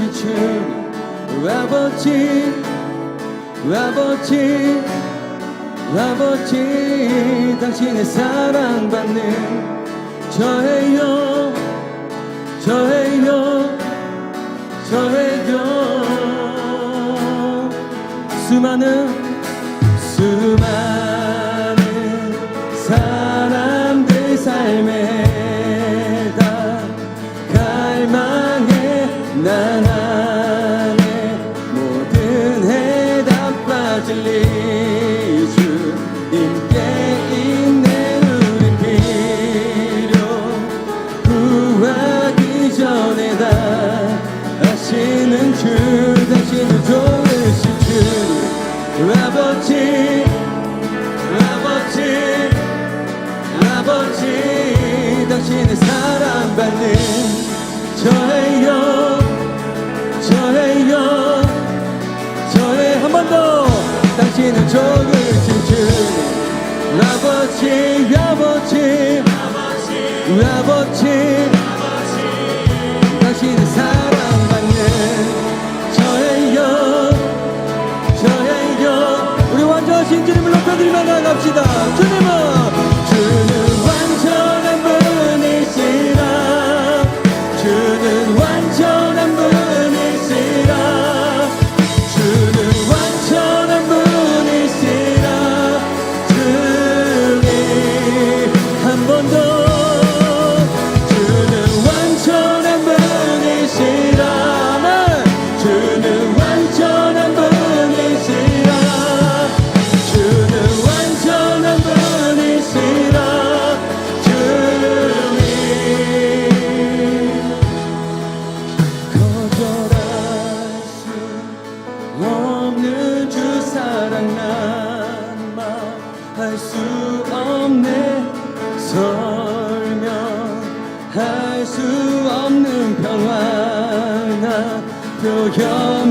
사춘 아버지 아버지 아버지 당신의 사랑받는 저예요 저예요 저예요. 수많은 당신은 종을 지주 아버지 아버지 아버지. 당신은 사랑받는 저의 영 저의 영 우리 완전한 신주님을 높여드리며 나갑시다. 주님 to your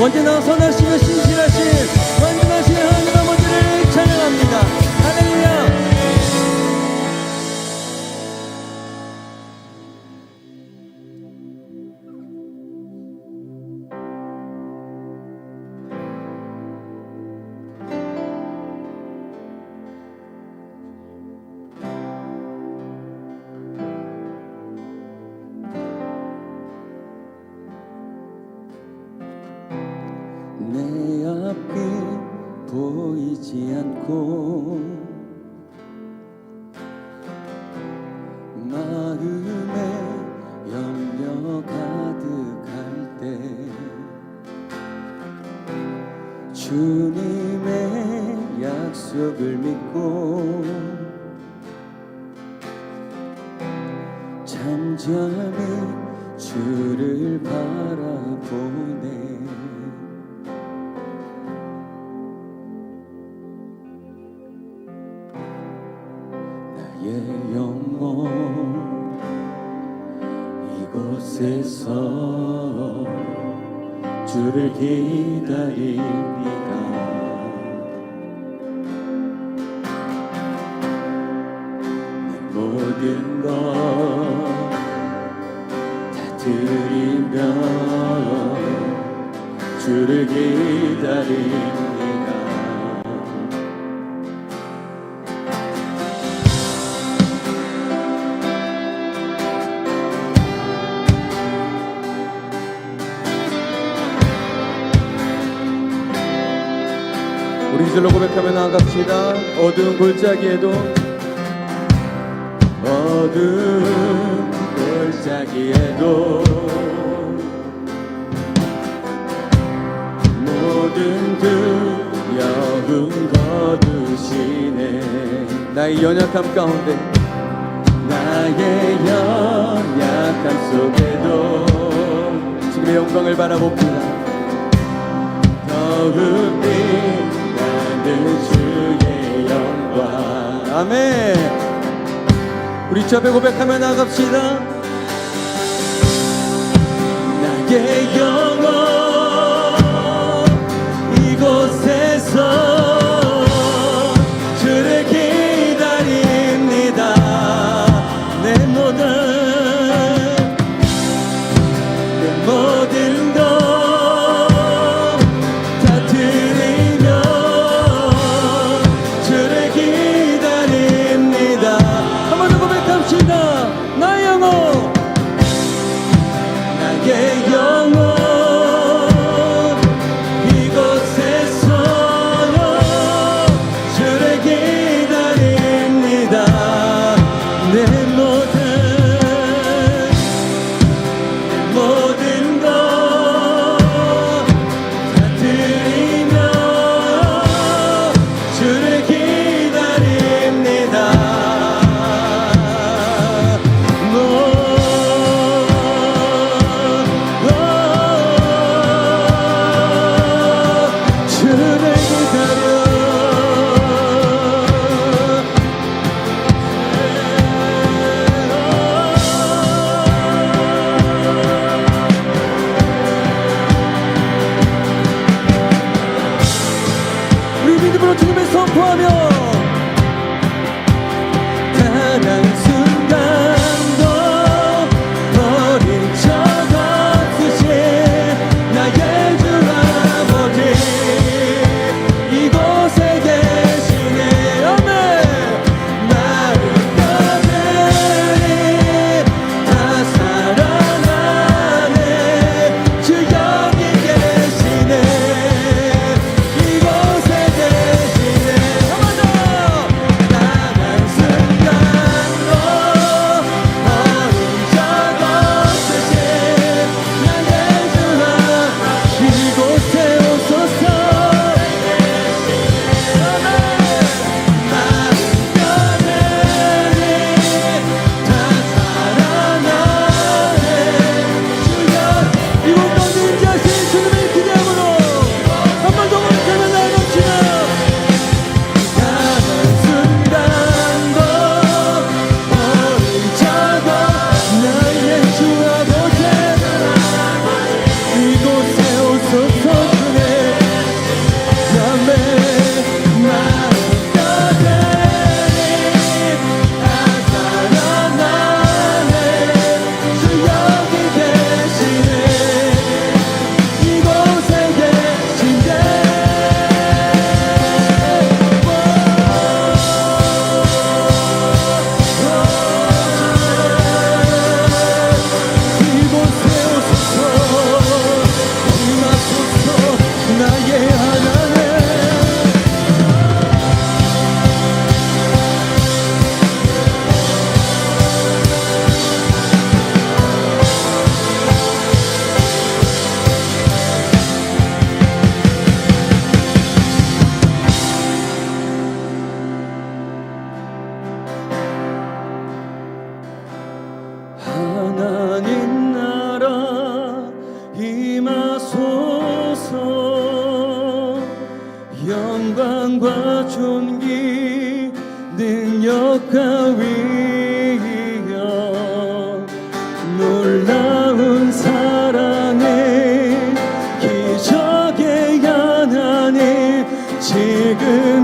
언제나 선을 않고 마음에 염려 가득할 때 주님의 약속을 믿고 잠잠히 주를 바라보네. 이곳에서 주를 기다립니다. 내 모든 것 다 드리며 주를 기다립니다 이절로 고백하며 나갑시다. 어두운 골짜기에도 어두운 골짜기에도 모든 두려움 거두시네. 나의 연약함 가운데 나의 연약함 속에도 주님의 영광을 바라봅니다. 더욱 빛 아멘. 우리 주 앞에 고백하며 나갑시다. 나의 영혼 믿음으로 주님을 선포하며 지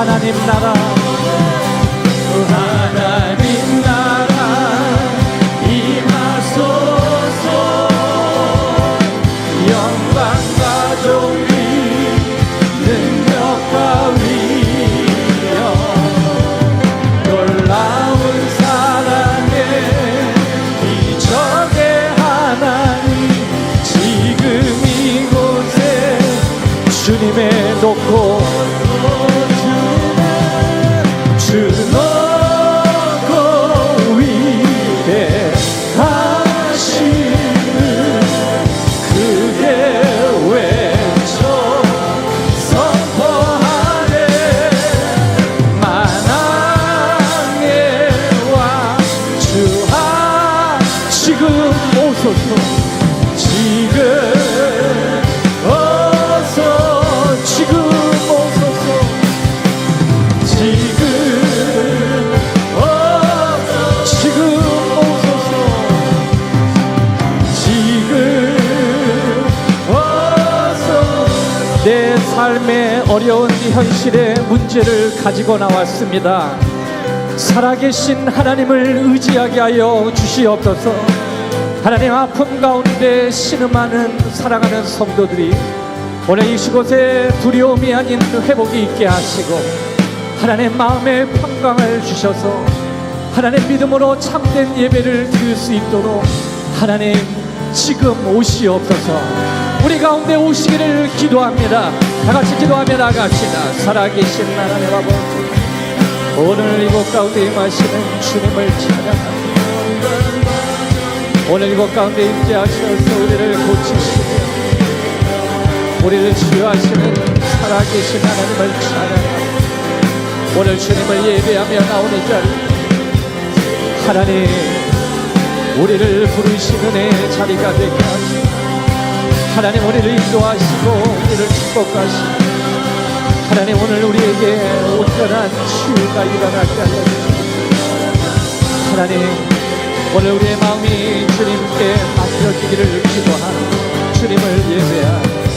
하나님 나라 현실의 문제를 가지고 나왔습니다. 살아계신 하나님을 의지하게 하여 주시옵소서. 하나님 아픔 가운데 신음하는 사랑하는 성도들이 오늘 이곳에 두려움이 아닌 회복이 있게 하시고 하나님 마음의 평강을 주셔서 하나님 믿음으로 참된 예배를 드릴 수 있도록 하나님 지금 오시옵소서 우리 가운데 오시기를 기도합니다. 다 같이 기도하며 나갑시다. 살아계신 하나님 아버지 오늘 이곳 가운데 임하시는 주님을 찬양합니다. 오늘 이곳 가운데 임재하셔서 우리를 고치시고 우리를 치유하시는 살아계신 하나님을 찬양합니다. 오늘 주님을 예배하며 나오는 자리 하나님 우리를 부르시는 애 자리가 되게 하시고 하나님 우리를 인도하시고 우리를 축복하시고 하나님 오늘 우리에게 온전한 치유가 일어나게 하여 주시옵소서. 하나님 오늘 우리의 마음이 주님께 맡겨지기를 기도하는 주님을 주님을